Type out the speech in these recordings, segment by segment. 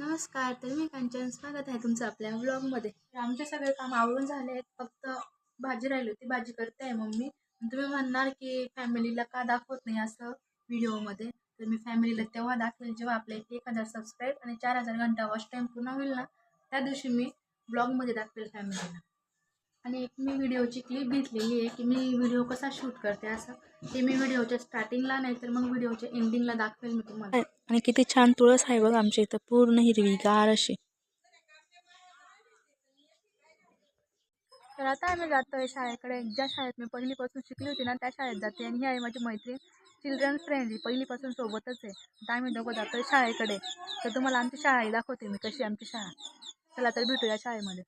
नमस्कार तर मी कांचन. स्वागत आहे तुमचं आपल्या व्लॉगमध्ये तर आमचे सगळे काम आवडून झाले आहेत. फक्त भाजी राहिली होती. भाजी करते आहे मम्मी. तुम्ही म्हणणार की फॅमिलीला का दाखवत नाही असं व्हिडिओमध्ये तर मी फॅमिलीला तेव्हा दाखवेल. जेव्हा आपले एक हजार सबस्क्राईब आणि चार हजार घंटा वॉच टाईम पूर्ण होईल ना त्या दिवशी मी ब्लॉगमध्ये दाखवेल फॅमिलीला आणि एक मी व्हिडिओची क्लिप घेतलेली आहे की मी व्हिडिओ कसा शूट करते असं. ते मी व्हिडिओच्या स्टार्टिंगला नाही तर मग व्हिडिओच्या एंडिंगला दाखवेल मी तुम्हाला. आणि किती छान तुळस आहे बघ आमच्या इथं पूर्ण हिरवीगार अशी. तर आता आम्ही जातो आहे शाळेकडे. ज्या शाळेत मी पहिलीपासून शिकली होती ना त्या शाळेत जाते आणि ही आहे माझी मैत्रीण. चिल्ड्रन फ्रेंड पहिलीपासून सोबतच आहे. आता आम्ही दोघं जातो आहे शाळेकडे. तर तुम्हाला आमची शाळाही दाखवते मी कशी आमची शाळा. चला तर भेटूया शाळेमध्ये.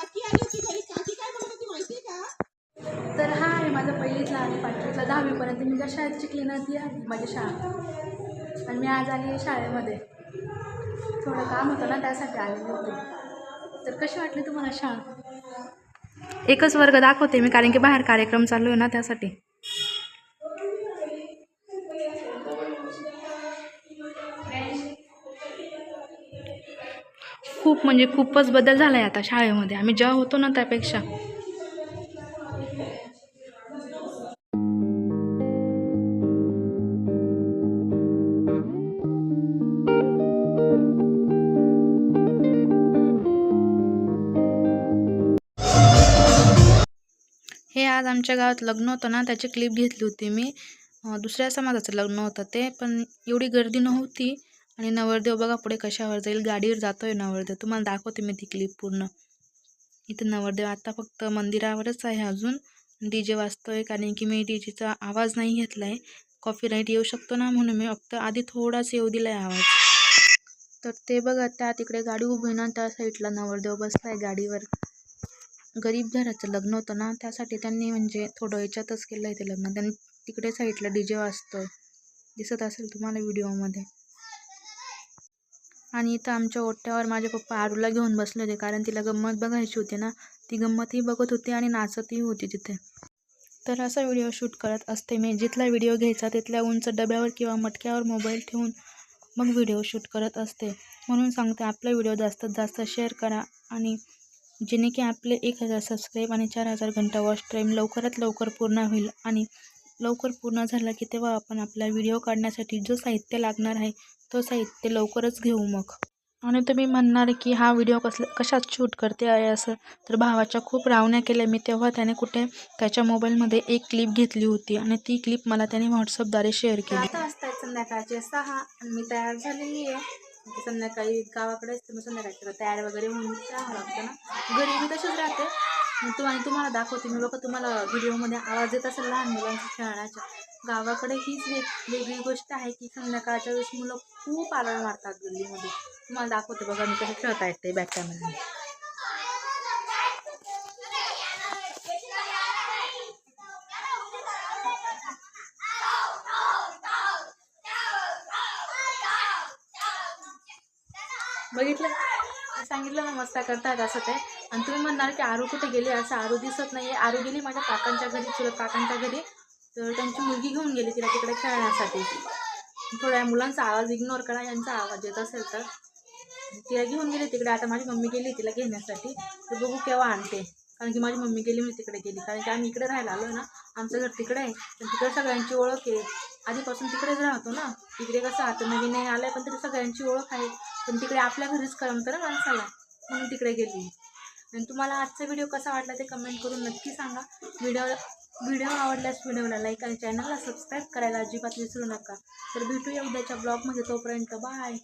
काकी आली होती घरी. काकी काय म्हणत होती माहिती का? तर हा आहे माझा पहिलीतला आणि पाचवीतला दहावीपर्यंत मी ज्या शाळेत शिकली ना ती आहे माझी शाळा. आणि मी आज आली शाळेमध्ये. थोडं काम होतं ना त्यासाठी आलेली होते. तर कशी वाटली तुम्हाला शाळा? एकच वर्ग दाखवते मी कारण की बाहेर कार्यक्रम चालू आहे ना त्यासाठी. खूप म्हणजे खूपच बदल झाला आहे आता शाळेमध्ये. आम्ही जेव्हा होतो ना त्यापेक्षा. हे आज आमच्या गावात लग्न होतं ना त्याची क्लिप घेतली होती मी. दुसऱ्या समाजाचं लग्न होतं ते पण एवढी गर्दी नव्हती. आणि नवरदेव बघा पुढे कशावर जाईल. गाडीवर जातो आहे नवरदेव. तुम्हाला दाखवते मी ती क्लिप पूर्ण. इथं नवरदेव आता फक्त मंदिरावरच आहे अजून. डी जे वाजतोय कारण की मी डी जेचा आवाज नाही घेतला आहे कॉपीराईट येऊ शकतो ना म्हणून मी फक्त आधी थोडाच येऊ दिला आहे आवाज. तर ते बघा त्या तिकडे गाडी उभी ना त्या साईडला नवरदेव बसलाय गाडीवर. गरीब घराचं लग्न होतं ना त्यासाठी त्यांनी म्हणजे थोडं याच्यातच केलं आहे ते लग्न. त्यांनी तिकडे साईडला डी जे वाजतोय. दिसत असेल तुम्हाला व्हिडिओमध्ये आणि इथं आमच्या ओट्यावर माझे पप्पा आरूला घेऊन बसले होते कारण तिला गंमत बघायची होती ना. ती गंमतही बघत होती आणि नाचतही होती तिथे. तर असा व्हिडिओ शूट करत असते मी. जिथला व्हिडिओ घ्यायचा तिथल्या उंच डब्यावर किंवा मटक्यावर मोबाईल ठेवून मग व्हिडिओ शूट करत असते. म्हणून सांगते आपला व्हिडिओ जास्तीत जास्त शेअर करा आणि जेणे की आपले एक हजार सबस्क्राईब आणि चार हजार घंटा वॉच टाईम लवकरात लवकर पूर्ण होईल आणि लवकर पूर्ण झालं की तेव्हा आपण आपला व्हिडिओ काढण्यासाठी जो साहित्य लागणार आहे तो साहित्य लवकरच घेऊ मग. आणि तुम्ही म्हणणार की हा व्हिडिओ कसला कशात शूट करते आहे असं? तर भावाच्या खूप रावण्या केल्या. मी तेव्हा त्याने कुठे त्याच्या मोबाईलमध्ये एक क्लिप घेतली होती आणि ती क्लिप मला त्याने व्हॉट्सअपद्वारे शेअर केली. आता असतात संध्याकाळचे सहा. आणि मी तयार झालेली आहे. संध्याकाळी गावाकडे असते मग संध्याकाळी तयार वगैरे होऊन जावं लागतं ना. घरी मी तशीच राहते. मग तू आणि तुम्हाला दाखवते. मी बघा तुम्हाला व्हिडिओमध्ये आवाज येत असेल लहान मुलांच्या खेळण्याच्या गावाकडे हीच वेग वेगळी गोष्ट आहे की संध्याकाळच्या वेळेस मुलं खूप आलाळ मारतात गल्लीमध्ये. तुम्हाला दाखवते बघा मी कसं खेळता येते बॅक कॅमेरा बघितलं? सांगितलं ना मस्ता करतात असं ते. आणि तुम्ही म्हणणार की आरू कुठे गेले? असं आरू दिसत नाही आरू गेली माझ्या काकांच्या घरी चुलत काकांच्या घरी. तर त्यांची मुलगी घेऊन गेली तिला तिकडे खेळण्यासाठी. थोड्या मुलांचा आवाज इग्नोर करा यांचा आवाज येत असेल तर. तिला घेऊन गेली तिकडे आता माझी मम्मी गेली तिला घेण्यासाठी. तर बघू केव्हा आणते. कारण की माझी मम्मी गेली मी तिकडे गेली. कारण की आम्ही इकडे राहायला आलो ना आमचं घर तिकडे आहे. पण तिकडे सगळ्यांची ओळख आहे. आधीपासून तिकडेच राहतो ना. तिकडे कसं आता नवीन नाही आलं पण तरी सगळ्यांची ओळख आहे. पण तिकडे आपल्या घरीच करमतं ना माणसाला. म्हणून तिकडे गेली. आणि तुम्हाला आजचा व्हिडिओ कसा वाटला ते कमेंट करून नक्की सांगा. व्हिडिओ व्हिडिओ आवडल्यास व्हिडिओला लाईक आणि चॅनलला सबस्क्राईब करायला अजिबात विसरू नका. तर भेटूया उद्याच्या ब्लॉगमध्ये तोपर्यंत बाय.